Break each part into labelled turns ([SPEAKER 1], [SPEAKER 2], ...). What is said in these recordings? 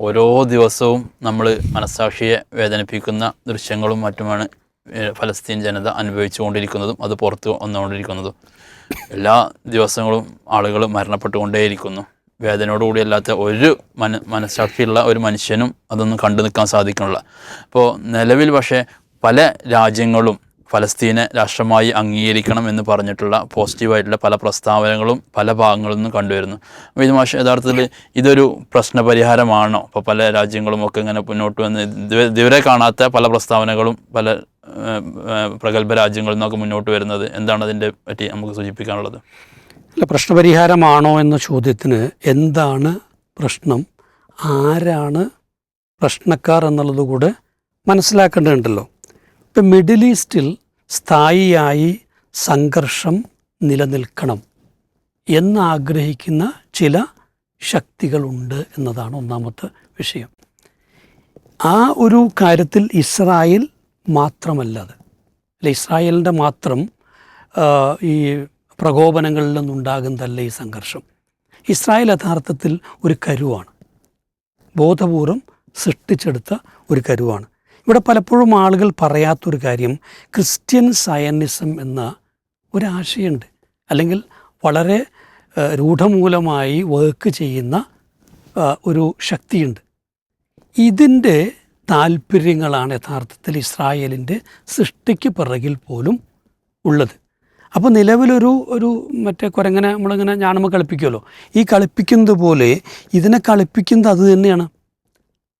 [SPEAKER 1] ഓരോ ദിവസവും നമ്മൾ മനസ്സാക്ഷിയെ വേദനിപ്പിക്കുന്ന ദൃശ്യങ്ങളും മറ്റുമാണ് ഫലസ്തീൻ ജനത അനുഭവിച്ചുകൊണ്ടിരിക്കുന്നതും അത് പുറത്ത് വന്നുകൊണ്ടിരിക്കുന്നതും. എല്ലാ ദിവസങ്ങളും ആളുകൾ മരണപ്പെട്ടുകൊണ്ടേയിരിക്കുന്നു. വേദനയോടുകൂടി അല്ലാത്ത ഒരു മന മനസ്സാക്ഷിയുള്ള ഒരു മനുഷ്യനും അതൊന്നും കണ്ടു നിൽക്കാൻ സാധിക്കുന്നില്ല. അപ്പോൾ നിലവിൽ പക്ഷേ പല രാജ്യങ്ങളും ഫലസ്തീനെ രാഷ്ട്രമായി അംഗീകരിക്കണം എന്ന് പറഞ്ഞിട്ടുള്ള പോസിറ്റീവായിട്ടുള്ള പല പ്രസ്താവനകളും പല ഭാഗങ്ങളിൽ നിന്നും കണ്ടുവരുന്നു. അപ്പോൾ ഇത് മാഷ യഥാർത്ഥത്തിൽ ഇതൊരു പ്രശ്ന പരിഹാരമാണോ ഇപ്പോൾ പല രാജ്യങ്ങളും ഒക്കെ ഇങ്ങനെ മുന്നോട്ട് വന്ന് ഇതുവരെ കാണാത്ത പല പ്രസ്താവനകളും പല പ്രഗത്ഭ രാജ്യങ്ങളിൽ നിന്നൊക്കെ മുന്നോട്ട് വരുന്നത് എന്താണ് അതിന്റെ പറ്റി നമുക്ക് സൂചിപ്പിക്കാനുള്ളത്?
[SPEAKER 2] അല്ല പ്രശ്നപരിഹാരമാണോ എന്ന ചോദ്യത്തിന് എന്താണ് പ്രശ്നം? ആരാണ് പ്രശ്നക്കാർ എന്നുള്ളത് കൂടെ മനസ്സിലാക്കേണ്ടതുണ്ടല്ലോ. ഇപ്പം മിഡിൽ ഈസ്റ്റിൽ സ്ഥായിയായി സംഘർഷം നിലനിൽക്കണം എന്നാഗ്രഹിക്കുന്ന ചില ശക്തികളുണ്ട് എന്നതാണ് ഒന്നാമത്തെ വിഷയം. ആ ഒരു കാര്യത്തിൽ ഇസ്രായേൽ മാത്രമല്ല അത്. അല്ല ഇസ്രായേലിന്റെ മാത്രം ഈ പ്രകോപനങ്ങളിൽ നിന്നുണ്ടാകുന്നതല്ല ഈ സംഘർഷം. ഇസ്രായേൽ യഥാർത്ഥത്തിൽ ഒരു കരുവാണ്. ബോധപൂർവം സൃഷ്ടിച്ചെടുത്ത ഒരു കരുവാണ്. ഇവിടെ പലപ്പോഴും ആളുകൾ പറയാത്തൊരു കാര്യം ക്രിസ്ത്യൻ സയനിസം എന്ന ഒരാശയുണ്ട്. അല്ലെങ്കിൽ വളരെ രൂഢമൂലമായി വർക്ക് ചെയ്യുന്ന ഒരു ശക്തിയുണ്ട്. ഇതിന്റെ താല്പര്യങ്ങളാണ് യഥാർത്ഥത്തിൽ ഇസ്രായേലിന്റെ സൃഷ്ടിക്ക് പിറകിൽ പോലും ഉള്ളത്. അപ്പോൾ നിലവിലൊരു ഒരു മറ്റേ കുരങ്ങനെ നമ്മളിങ്ങനെ ഞാണമ്മ കളിപ്പിക്കുമല്ലോ ഈ കളിപ്പിക്കുന്നത് പോലെ ഇതിനെ കളിപ്പിക്കുന്നത് അത് തന്നെയാണ്.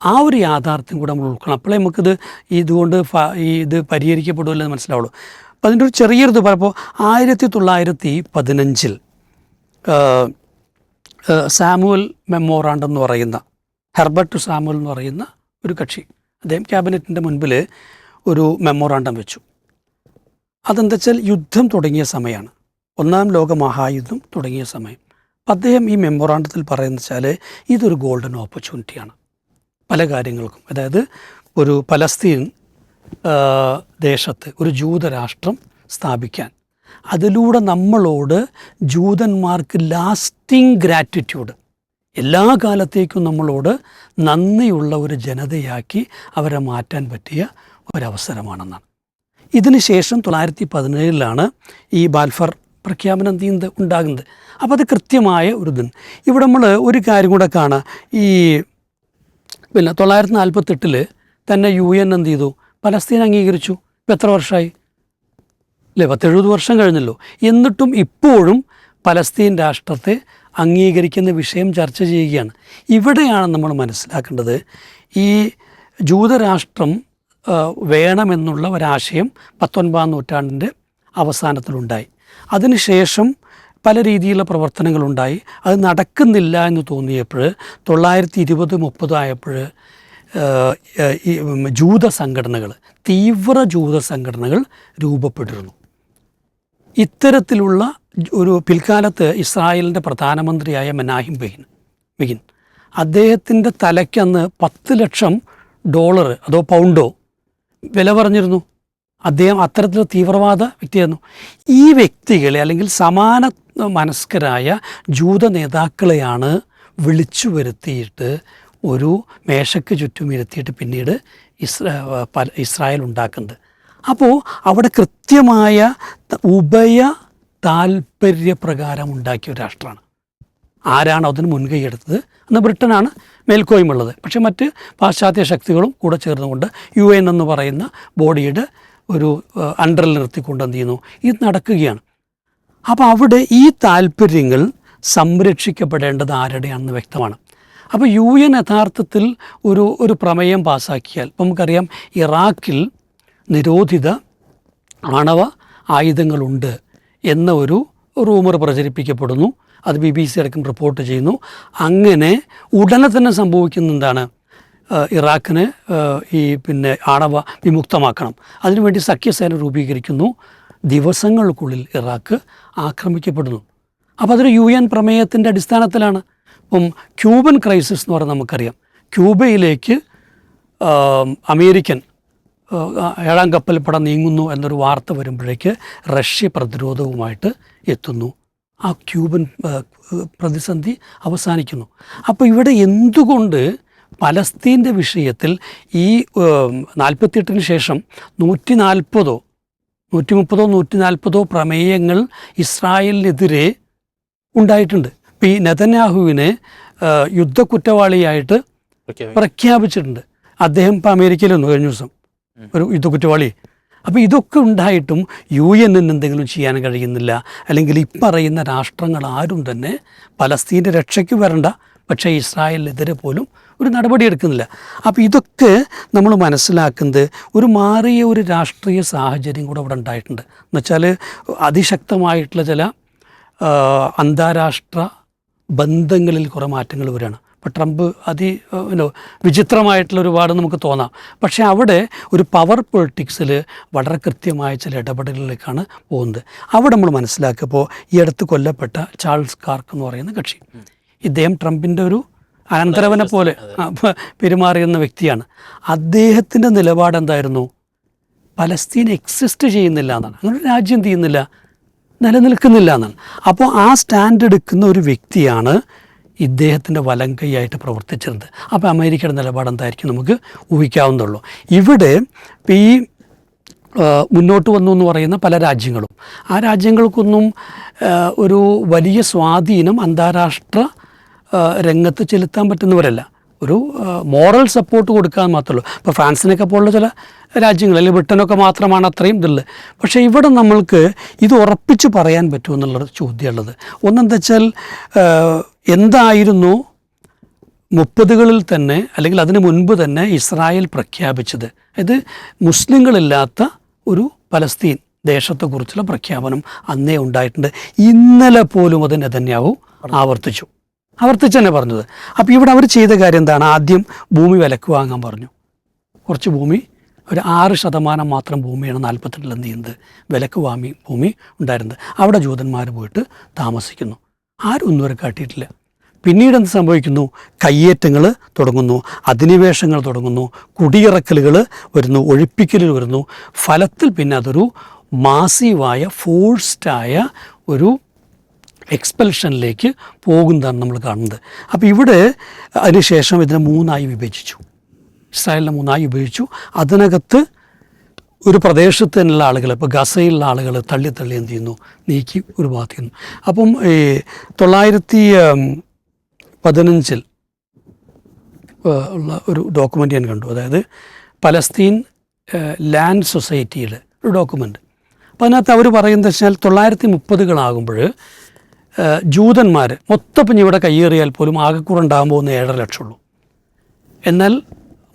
[SPEAKER 2] ആ ഒരു യാഥാർത്ഥ്യം കൂടെ നമ്മൾ ഉൾക്കണം അപ്പോഴേ നമുക്കിത് ഇതുകൊണ്ട് ഈ ഇത് പരിഹരിക്കപ്പെടുമല്ലോ എന്ന് മനസ്സിലാവുള്ളൂ. അപ്പോൾ അതിന്റെ ഒരു ചെറിയൊരു ഇത് പറയുമ്പോൾ ആയിരത്തി തൊള്ളായിരത്തി പതിനഞ്ചിൽ സാമുവൽ മെമ്മോറാണ്ട് എന്ന് പറയുന്ന ഹെർബർട്ട് സാമുവൽ എന്ന് പറയുന്ന ഒരു കക്ഷി അദ്ദേഹം ക്യാബിനറ്റിന്റെ മുൻപിൽ ഒരു മെമ്മോറാണ്ടം വെച്ചു. അതെന്താ വെച്ചാൽ യുദ്ധം തുടങ്ങിയ സമയമാണ് ഒന്നാം ലോക മഹായുദ്ധം തുടങ്ങിയ സമയം. അദ്ദേഹം ഈ മെമ്മോറാണ്ടത്തിൽ പറയുന്നത് വെച്ചാൽ ഇതൊരു ഗോൾഡൻ ഓപ്പർച്യൂണിറ്റിയാണ്. പല കാര്യങ്ങൾക്കും. അതായത് ഒരു പലസ്തീൻ ദേശത്ത് ഒരു ജൂതരാഷ്ട്രം സ്ഥാപിക്കാൻ. അതിലൂടെ നമ്മളോട് ജൂതന്മാർക്ക് ലാസ്റ്റിംഗ് ഗ്രാറ്റിറ്റ്യൂഡ്. എല്ലാ കാലത്തേക്കും നമ്മളോട് നന്ദിയുള്ള ഒരു ജനതയാക്കി അവരെ മാറ്റാൻ പറ്റിയ ഒരവസരമാണെന്നാണ്. ഇതിന് ശേഷം തൊള്ളായിരത്തി പതിനേഴിലാണ് ഈ ബാൽഫർ പ്രഖ്യാപനം തീന്ത് ഉണ്ടാകുന്നത്. അപ്പോൾ അത് കൃത്യമായ ഒരു ഇതിന് ഇവിടെ നമ്മൾ ഒരു കാര്യം കൂടെ കാണാം. ഈ പിന്നെ തൊള്ളായിരത്തി നാൽപ്പത്തെട്ടിൽ തന്നെ യു എൻ എന്ത് ചെയ്തു? പലസ്തീൻ അംഗീകരിച്ചു. ഇപ്പം എത്ര വർഷമായി അല്ലേ പത്തെഴുപത് വർഷം കഴിഞ്ഞല്ലോ. എന്നിട്ടും ഇപ്പോഴും പലസ്തീൻ രാഷ്ട്രത്തെ അംഗീകരിക്കുന്ന വിഷയം ചർച്ച ചെയ്യുകയാണ്. ഇവിടെയാണ് നമ്മൾ മനസ്സിലാക്കേണ്ടത് ഈ ജൂതരാഷ്ട്രം വേണമെന്നുള്ള ഒരാശയം പത്തൊൻപതാം നൂറ്റാണ്ടിന്റെ അവസാനത്തിലുണ്ടായി. അതിനുശേഷം പല രീതിയിലുള്ള പ്രവർത്തനങ്ങളുണ്ടായി. അത് നടക്കുന്നില്ല എന്ന് തോന്നിയപ്പോൾ തൊള്ളായിരത്തി ഇരുപത് മുപ്പത് ആയപ്പോൾ ഈ ഉം, ജൂത സംഘടനകൾ തീവ്ര ജൂത സംഘടനകൾ രൂപപ്പെട്ടിരുന്നു. ഇത്തരത്തിലുള്ള ഒരു പിൽക്കാലത്ത് ഇസ്രായേലിന്റെ പ്രധാനമന്ത്രിയായ മെനാഹിം ബെഹിൻ ബെഹിൻ അദ്ദേഹത്തിന്റെ തലയ്ക്കന്ന് പത്ത് ലക്ഷം ഡോളർ അതോ പൗണ്ടോ വില പറഞ്ഞിരുന്നു. അദ്ദേഹം അത്തരത്തിലുള്ള തീവ്രവാദ വ്യക്തിയായിരുന്നു. ഈ വ്യക്തികളെ അല്ലെങ്കിൽ സമാന മനസ്കരായ ജൂത നേതാക്കളെയാണ് വിളിച്ചു വരുത്തിയിട്ട് ഒരു മേശയ്ക്ക് ചുറ്റും ഇരുത്തിയിട്ട് പിന്നീട് ഇസ്രാ ഇസ്രായേൽ ഉണ്ടാക്കുന്നത്. അപ്പോൾ അവിടെ കൃത്യമായ ഉഭയ താല്പര്യപ്രകാരം ഉണ്ടാക്കിയ ഒരു രാഷ്ട്രമാണ്. ആരാണ് അതിന് മുൻകൈ എടുത്തത്? അന്ന് ബ്രിട്ടനാണ് മേൽക്കോയ്മുള്ളത് പക്ഷേ മറ്റ് പാശ്ചാത്യ ശക്തികളും കൂടെ ചേർന്നുകൊണ്ട് യു എൻ എന്ന് പറയുന്ന ബോഡിയുടെ ഒരു അണ്ടറിൽ നിർത്തിക്കൊണ്ട് എന്ത് ചെയ്യുന്നു? ഇത് നടക്കുകയാണ്. അപ്പോൾ അവിടെ ഈ താല്പര്യങ്ങൾ സംരക്ഷിക്കപ്പെടേണ്ടത് ആരുടെയാണെന്ന് വ്യക്തമാണ്. അപ്പോൾ യു എൻ യഥാർത്ഥത്തിൽ ഒരു ഒരു പ്രമേയം പാസാക്കിയാൽ ഇപ്പം നമുക്കറിയാം ഇറാഖിൽ നിരോധിത ആണവ ആയുധങ്ങളുണ്ട് എന്ന ഒരു റൂമർ പ്രചരിപ്പിക്കപ്പെടുന്നു. അത് ബി ബി സി അടക്കം റിപ്പോർട്ട് ചെയ്യുന്നു. അങ്ങനെ ഉടനെ തന്നെ സംഭവിക്കുന്ന എന്താണ് ഇറാഖിനെ ഈ പിന്നെ ആണവ വിമുക്തമാക്കണം. അതിനുവേണ്ടി സഖ്യസേന രൂപീകരിക്കുന്നു. ദിവസങ്ങൾക്കുള്ളിൽ ഇറാഖ് ആക്രമിക്കപ്പെടുന്നു. അപ്പോൾ അതൊരു യു എൻ പ്രമേയത്തിന്റെ അടിസ്ഥാനത്തിലാണ്. ഇപ്പം ക്യൂബൻ ക്രൈസിസ് എന്ന് പറഞ്ഞാൽ നമുക്കറിയാം. ക്യൂബയിലേക്ക് അമേരിക്കൻ ഏഴാം കപ്പൽ പടം നീങ്ങുന്നു എന്നൊരു വാർത്ത വരുമ്പോഴേക്ക് റഷ്യ പ്രതിരോധവുമായിട്ട് എത്തുന്നു. ആ ക്യൂബൻ പ്രതിസന്ധി അവസാനിക്കുന്നു. അപ്പോൾ ഇവിടെ എന്തുകൊണ്ട് പലസ്തീന്റെ വിഷയത്തിൽ ഈ നാൽപ്പത്തിയെട്ടിന് ശേഷം നൂറ്റി നാൽപ്പതോ നൂറ്റി മുപ്പതോ നൂറ്റി നാൽപ്പതോ പ്രമേയങ്ങൾ ഇസ്രായേലിനെതിരെ ഉണ്ടായിട്ടുണ്ട്. ഇപ്പം ഈ നെതന്യാഹുവിനെ യുദ്ധ കുറ്റവാളിയായിട്ട് പ്രഖ്യാപിച്ചിട്ടുണ്ട്. അദ്ദേഹം ഇപ്പം അമേരിക്കയിലൊന്നു കഴിഞ്ഞ ദിവസം. ഒരു യുദ്ധ കുറ്റവാളി അപ്പോൾ ഇതൊക്കെ ഉണ്ടായിട്ടും യു എന്നിന് എന്തെങ്കിലും ചെയ്യാൻ കഴിയുന്നില്ല. അല്ലെങ്കിൽ ഇപ്പറയുന്ന പറയുന്ന രാഷ്ട്രങ്ങൾ ആരും തന്നെ പലസ്തീന്റെ രക്ഷയ്ക്ക് വരണ്ട പക്ഷേ ഇസ്രായേലിനെതിരെ പോലും ഒരു നടപടി എടുക്കുന്നില്ല അപ്പോൾ ഇതൊക്കെ നമ്മൾ മനസ്സിലാക്കുന്നത് ഒരു മാറിയ ഒരു രാഷ്ട്രീയ സാഹചര്യം കൂടെ ഇവിടെ ഉണ്ടായിട്ടുണ്ട്. എന്നുവെച്ചാൽ അതിശക്തമായിട്ടുള്ള ചില അന്താരാഷ്ട്ര ബന്ധങ്ങളിൽ കുറേ മാറ്റങ്ങൾ വരികയാണ്. ഇപ്പോൾ ട്രംപ് അതി വിചിത്രമായിട്ടുള്ള ഒരുപാട് നമുക്ക് തോന്നാം. പക്ഷേ അവിടെ ഒരു പവർ പൊളിറ്റിക്സിൽ വളരെ കൃത്യമായ ചില ഇടപെടലുകളിലേക്കാണ് പോകുന്നത്. അവിടെ നമ്മൾ മനസ്സിലാക്കിയപ്പോൾ ഈ അടുത്ത് കൊല്ലപ്പെട്ട ചാൾസ് കാർക്ക് എന്ന് പറയുന്ന കക്ഷി. ഇദ്ദേഹം ട്രംപിന്റെ ഒരു അനന്തരവനെ പോലെ പെരുമാറിയുന്ന വ്യക്തിയാണ്. അദ്ദേഹത്തിന്റെ നിലപാട് എന്തായിരുന്നു? പലസ്തീൻ എക്സിസ്റ്റ് ചെയ്യുന്നില്ല എന്നാണ്. അങ്ങനെ രാജ്യം തീയുന്നില്ല ചെയ്യുന്നില്ല? നിലനിൽക്കുന്നില്ല എന്നാണ്. അപ്പോൾ ആ സ്റ്റാൻഡ് എടുക്കുന്ന ഒരു വ്യക്തിയാണ് ഇദ്ദേഹത്തിന്റെ വലം കൈയായിട്ട് പ്രവർത്തിച്ചിരുന്നത്. അപ്പോൾ അമേരിക്കയുടെ നിലപാട് എന്തായിരിക്കും നമുക്ക് ഊഹിക്കാവുന്നുള്ളൂ ഇവിടെ ഇപ്പോൾ ഈ മുന്നോട്ട് വന്നു എന്ന് പറയുന്ന പല രാജ്യങ്ങളും. ആ രാജ്യങ്ങൾക്കൊന്നും ഒരു വലിയ സ്വാധീനം അന്താരാഷ്ട്ര രംഗത്ത് ചെലുത്താൻ പറ്റുന്നവരല്ല. ഒരു മോറൽ സപ്പോർട്ട് കൊടുക്കാൻ മാത്രമേ ഉള്ളൂ ഇപ്പോൾ ഫ്രാൻസിനൊക്കെ പോലുള്ള ചില രാജ്യങ്ങൾ അല്ലെങ്കിൽ ബ്രിട്ടനൊക്കെ മാത്രമാണ് അത്രയും ഇതുള്ളത്. പക്ഷേ ഇവിടെ നമ്മൾക്ക് ഇത് ഉറപ്പിച്ച് പറയാൻ പറ്റുമെന്നുള്ളൊരു ചോദ്യമുള്ളത്. ഒന്നെന്താ വെച്ചാൽ എന്തായിരുന്നു മുപ്പതുകളിൽ തന്നെ അല്ലെങ്കിൽ അതിന് മുൻപ് തന്നെ ഇസ്രായേൽ പ്രഖ്യാപിച്ചത്? ഇത് മുസ്ലിങ്ങളില്ലാത്ത ഒരു പലസ്തീൻ ദേശത്തെക്കുറിച്ചുള്ള പ്രഖ്യാപനം അന്നേ ഉണ്ടായിട്ടുണ്ട്. ഇന്നലെ പോലും അത് നെതന്യാവു ആവർത്തിച്ചു. ആവർത്തിച്ച് തന്നെ പറഞ്ഞത്. അപ്പോൾ ഇവിടെ അവർ ചെയ്ത കാര്യം എന്താണ്? ആദ്യം ഭൂമി വിലക്ക് വാങ്ങാൻ പറഞ്ഞു. കുറച്ച് ഭൂമി ഒരു ആറ് ശതമാനം മാത്രം ഭൂമിയാണ് നാൽപ്പത്തെട്ടിൽ എന്ത് ചെയ്യുന്നത്? വിലക്ക് വാങ്ങി ഭൂമി ഉണ്ടായിരുന്നത്. അവിടെ ജൂതന്മാർ പോയിട്ട് താമസിക്കുന്നു. ആരും ഒന്നും വരെ കാട്ടിയിട്ടില്ല. പിന്നീട് എന്ത് സംഭവിക്കുന്നു? കയ്യേറ്റങ്ങൾ തുടങ്ങുന്നു അധിനിവേശങ്ങൾ തുടങ്ങുന്നു കുടിയിറക്കലുകൾ വരുന്നു ഒഴിപ്പിക്കലുകൾ വരുന്നു. ഫലത്തിൽ പിന്നെ അതൊരു മാസീവായ ഫോഴ്സ്ഡായ ഒരു എക്സ്പെൽഷനിലേക്ക് പോകുന്നതാണ് നമ്മൾ കാണുന്നത്. അപ്പോൾ ഇവിടെ അതിനുശേഷം ഇതിനെ മൂന്നായി വിഭജിച്ചു. ഇസ്രായേലിനെ മൂന്നായി വിഭജിച്ചു. അതിനകത്ത് ഒരു പ്രദേശത്ത് തന്നെയുള്ള ആളുകൾ ഇപ്പോൾ ഗസയിലുള്ള ആളുകൾ തള്ളി തള്ളി എന്ത് ചെയ്യുന്നു? നീക്കി ഒരു ഭാഗത്ത് ചെയ്യുന്നു അപ്പം ഈ തൊള്ളായിരത്തി പതിനഞ്ചിൽ ഉള്ള ഒരു ഡോക്യുമെന്റ് ഞാൻ കണ്ടു. അതായത് പലസ്തീൻ ലാൻഡ് സൊസൈറ്റിയുടെ ഒരു ഡോക്യുമെന്റ് അപ്പോൾ അതിനകത്ത് അവർ പറയുന്നത് വെച്ചാൽ തൊള്ളായിരത്തി മുപ്പതുകളാകുമ്പോൾ ജൂതന്മാർ മൊത്തം ഇനി ഇവിടെ കയ്യേറിയാൽ പോലും ആകെക്കൂടെ ഉണ്ടാകാൻ പോകുന്ന ഏഴര ലക്ഷമുള്ളൂ. എന്നാൽ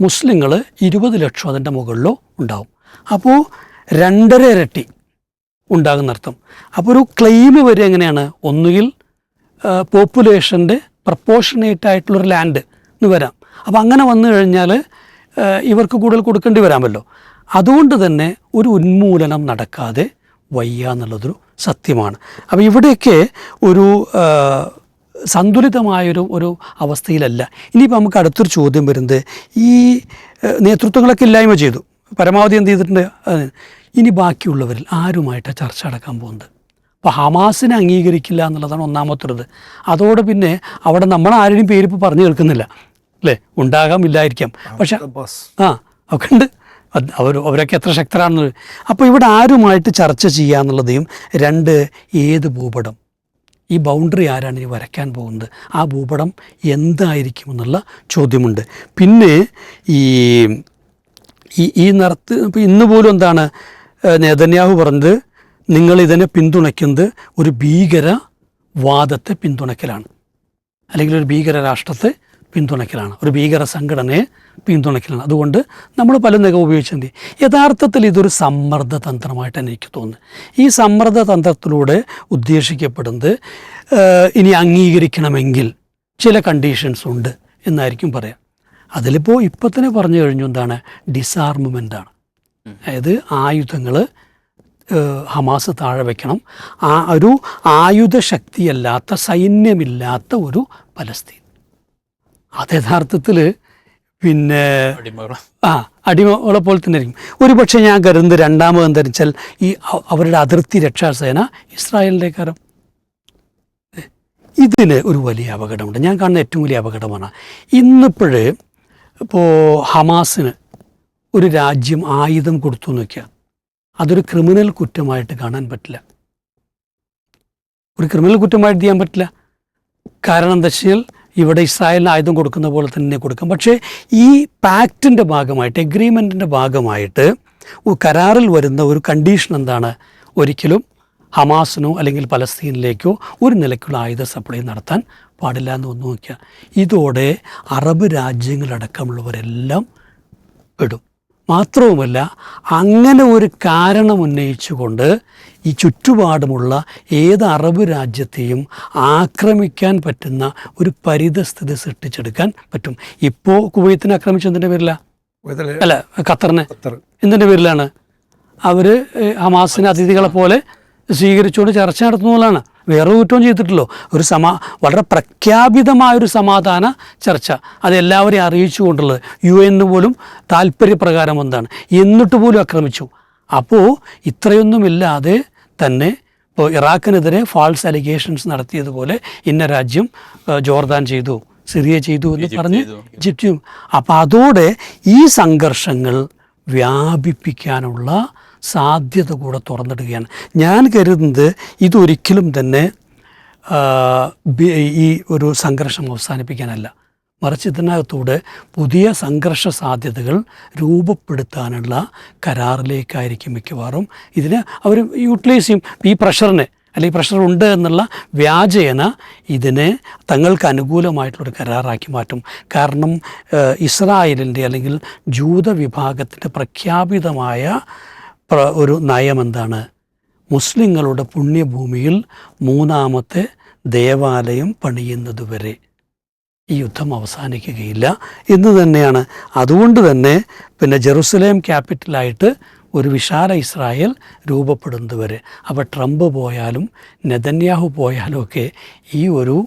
[SPEAKER 2] മുസ്ലിങ്ങൾ ഇരുപത് ലക്ഷം അതിന്റെ മുകളിലോ ഉണ്ടാവും. അപ്പോൾ രണ്ടര ഇരട്ടി ഉണ്ടാകുന്നർത്ഥം അപ്പോൾ ഒരു ക്ലെയിം വരെ എങ്ങനെയാണ്? ഒന്നുകിൽ പോപ്പുലേഷന്റെ പ്രപ്പോർഷനേറ്റ് ആയിട്ടുള്ളൊരു ലാൻഡ് എന്ന് വരാം. അപ്പോൾ അങ്ങനെ വന്നു കഴിഞ്ഞാൽ ഇവർക്ക് കൂടുതൽ കൊടുക്കേണ്ടി വരാമല്ലോ. അതുകൊണ്ട് തന്നെ ഒരു ഉന്മൂലനം നടക്കാതെ വയ്യ എന്നുള്ളതൊരു സത്യമാണ്. അപ്പോൾ ഇവിടെയൊക്കെ ഒരു സന്തുലിതമായൊരു ഒരു അവസ്ഥയിലല്ല. ഇനിയിപ്പോൾ നമുക്ക് അടുത്തൊരു ചോദ്യം വരുന്നത് ഈ നേതൃത്വങ്ങളൊക്കെ ഇല്ലായ്മ ചെയ്തു. പരമാവധി എന്ത് ചെയ്തിട്ടുണ്ട്? ഇനി ബാക്കിയുള്ളവരിൽ ആരുമായിട്ടാണ് ചർച്ച നടക്കാൻ പോകുന്നത്? അപ്പോൾ ഹമാസിനെ അംഗീകരിക്കില്ല എന്നുള്ളതാണ് ഒന്നാമത്തേത്. അതോടെ പിന്നെ അവിടെ നമ്മൾ ആരുടെയും പേര് ഇപ്പോൾ പറഞ്ഞു കേൾക്കുന്നില്ല. അല്ലേ? ഉണ്ടാകാം ഇല്ലായിരിക്കാം. പക്ഷെ ആ ഒക്കെ ഉണ്ട്. അവർ അവരൊക്കെ എത്ര ശക്തരാണെന്ന്. അപ്പോൾ ഇവിടെ ആരുമായിട്ട് ചർച്ച ചെയ്യുക എന്നുള്ളതെയും രണ്ട് ഏത് ഭൂപടം? ഈ ബൗണ്ടറി ആരാണ് ഇനി വരയ്ക്കാൻ പോകുന്നത്? ആ ഭൂപടം എന്തായിരിക്കും എന്നുള്ള ചോദ്യമുണ്ട്. പിന്നെ ഈ ഈ നിറത്ത് ഇപ്പോൾ ഇന്ന് പോലും എന്താണ് നേതന്യാഹു പറഞ്ഞത് നിങ്ങൾ ഇതിനെ പിന്തുണയ്ക്കുന്നത് ഒരു ഭീകരവാദത്തെ പിന്തുണയ്ക്കലാണ്. അല്ലെങ്കിൽ ഒരു ഭീകര രാഷ്ട്രത്തെ പിന്തുണയ്ക്കലാണ്. ഒരു ഭീകര സംഘടനയെ പിന്തുണയ്ക്കലാണ്. അതുകൊണ്ട് നമ്മൾ പല നിക ഉപയോഗിച്ചത് യഥാർത്ഥത്തിൽ ഇതൊരു സമ്മർദ്ദ തന്ത്രമായിട്ടാണ് എനിക്ക് തോന്നുന്നത് ഈ സമ്മർദ്ദ തന്ത്രത്തിലൂടെ ഉദ്ദേശിക്കപ്പെടുന്നത് ഇനി അംഗീകരിക്കണമെങ്കിൽ ചില കണ്ടീഷൻസ് ഉണ്ട് എന്നായിരിക്കും പറയാം. അതിലിപ്പോൾ ഇപ്പം തന്നെ പറഞ്ഞു കഴിഞ്ഞു എന്താണ്? ഡിസാർമമെന്റാണ് അതായത് ആയുധങ്ങൾ ഹമാസ് താഴെ വയ്ക്കണം ആ ഒരു ആയുധ ശക്തിയല്ലാത്ത സൈന്യമില്ലാത്ത ഒരു പലസ്തീൻ. അത് യഥാർത്ഥത്തിൽ പിന്നെ ആ അടിമകളെ പോലെ തന്നെ ആയിരിക്കും. ഒരു പക്ഷേ ഞാൻ കരുതുന്നത് രണ്ടാമത് എന്താ ഈ അവരുടെ അതിർത്തി രക്ഷാസേന ഇസ്രായേലിന്റെ കാരം. ഇതിന് ഒരു വലിയ അപകടമുണ്ട്. ഞാൻ കാണുന്ന ഏറ്റവും വലിയ അപകടമാണ്. ഇന്നിപ്പോഴ് ഇപ്പോൾ ഹമാസിന് ഒരു രാജ്യം ആയുധം കൊടുത്തു എന്ന് വയ്ക്കുക അതൊരു ക്രിമിനൽ കുറ്റമായിട്ട് കാണാൻ പറ്റില്ല. ഒരു ക്രിമിനൽ കുറ്റമായിട്ട് ചെയ്യാൻ പറ്റില്ല. കാരണം എന്താ വെച്ചാൽ ഇവിടെ ഇസ്രായേലിന് ആയുധം കൊടുക്കുന്ന പോലെ തന്നെ കൊടുക്കും. പക്ഷേ ഈ പാക്റ്റിന്റെ ഭാഗമായിട്ട് എഗ്രിമെന്റിന്റെ ഭാഗമായിട്ട് കരാറിൽ വരുന്ന ഒരു കണ്ടീഷൻ എന്താണ്? ഒരിക്കലും ഹമാസിനോ അല്ലെങ്കിൽ പലസ്തീനിലേക്കോ ഒരു നിലയ്ക്കുള്ള ആയുധ സപ്ലൈ നടത്താൻ പാടില്ല എന്ന് ഒന്ന് നോക്കുക ഇതോടെ അറബ് രാജ്യങ്ങളടക്കമുള്ളവരെല്ലാം പെടും മാത്രവുമല്ല അങ്ങനെ ഒരു കാരണം ഉന്നയിച്ചുകൊണ്ട് ഈ ചുറ്റുപാടുമുള്ള ഏത് അറബ് രാജ്യത്തെയും ആക്രമിക്കാൻ പറ്റുന്ന ഒരു പരിതസ്ഥിതി സൃഷ്ടിച്ചെടുക്കാൻ പറ്റും. ഇപ്പോൾ കുവൈത്തിനെ ആക്രമിച്ചതിന്റെ പേരില?
[SPEAKER 3] ഇതിൽ
[SPEAKER 2] അല്ല ഖത്തറിനെ. എന്തിന്റെ പേരിലാണ്? അവർ ഹമാസിനെ അതിഥികളെ പോലെ സ്വീകരിച്ചുകൊണ്ട് ചർച്ച നടത്തുന്നതാണ് വേറെ കുറ്റവും ചെയ്തിട്ടില്ലോ. ഒരു സമാ വളരെ പ്രഖ്യാപിതമായൊരു സമാധാന ചർച്ച. അത് എല്ലാവരെയും അറിയിച്ചുകൊണ്ടുള്ളത് യു എന്ന് പോലും താല്പര്യപ്രകാരം എന്താണ് എന്നിട്ട് പോലും ആക്രമിച്ചു. അപ്പോൾ ഇത്രയൊന്നുമില്ലാതെ തന്നെ ഇപ്പോൾ ഇറാഖിനെതിരെ ഫാൾസ് അലിഗേഷൻസ് നടത്തിയതുപോലെ ഇന്ന രാജ്യം ജോർദാൻ ചെയ്തു സിറിയ ചെയ്തു എന്ന് പറഞ്ഞ്. ഈജിപ്തും. അപ്പോൾ അതോടെ ഈ സംഘർഷങ്ങൾ വ്യാപിപ്പിക്കാനുള്ള സാധ്യത കൂടെ തുറന്നിടുകയാണ്. ഞാൻ കരുതുന്നത് ഇതൊരിക്കലും തന്നെ ഈ ഒരു സംഘർഷം അവസാനിപ്പിക്കാനല്ല. മറിച്ച് ഇതിനകത്തൂടെ പുതിയ സംഘർഷ സാധ്യതകൾ രൂപപ്പെടുത്താനുള്ള കരാറിലേക്കായിരിക്കും മിക്കവാറും ഇതിന് അവർ യൂട്ടിലൈസ് ചെയ്യും. ഈ പ്രഷറിനെ അല്ലെങ്കിൽ പ്രഷർ ഉണ്ട് എന്നുള്ള വ്യാജേന ഇതിനെ തങ്ങൾക്ക് അനുകൂലമായിട്ടുള്ളൊരു കരാറാക്കി മാറ്റും. കാരണം ഇസ്രായേലിന്റെ അല്ലെങ്കിൽ ജൂത വിഭാഗത്തിന്റെ പ്രഖ്യാപിതമായ പ്ര- ഒരു നയം എന്താണ് മുസ്ലിങ്ങളുടെ പുണ്യഭൂമിയിൽ മൂന്നാമത്തെ ദേവാലയം പണിയുന്നതുവരെ ഈ യുദ്ധം അവസാനിക്കുകയില്ല. എന്ന് തന്നെയാണ്. അതുകൊണ്ട് തന്നെ പിന്നെ ജെറുസലേം ക്യാപിറ്റലായിട്ട് ഒരു വിശാല ഇസ്രായേൽ രൂപപ്പെടുന്നതുവരെ. അപ്പോൾ ട്രംപ് പോയാലും നെതന്യാഹു പോയാലും ഒക്കെ ഈ ഒരു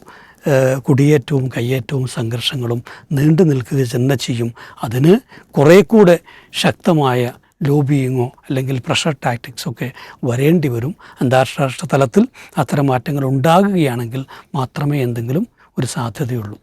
[SPEAKER 2] കുടിയേറ്റവും കയ്യേറ്റവും സംഘർഷങ്ങളും നീണ്ടു നിൽക്കുക തന്നെ ചെയ്യും. അതിന് കുറേ കൂടെ ശക്തമായ ലോബിയിങ്ങോ അല്ലെങ്കിൽ പ്രഷർ ടാക്ടിക്സോ ഒക്കെ വരേണ്ടി വരും. അന്താരാഷ്ട്ര തലത്തിൽ അത്തരം മാറ്റങ്ങൾ ഉണ്ടാകുകയാണെങ്കിൽ മാത്രമേ എന്തെങ്കിലും ഒരു സാധ്യതയുള്ളൂ.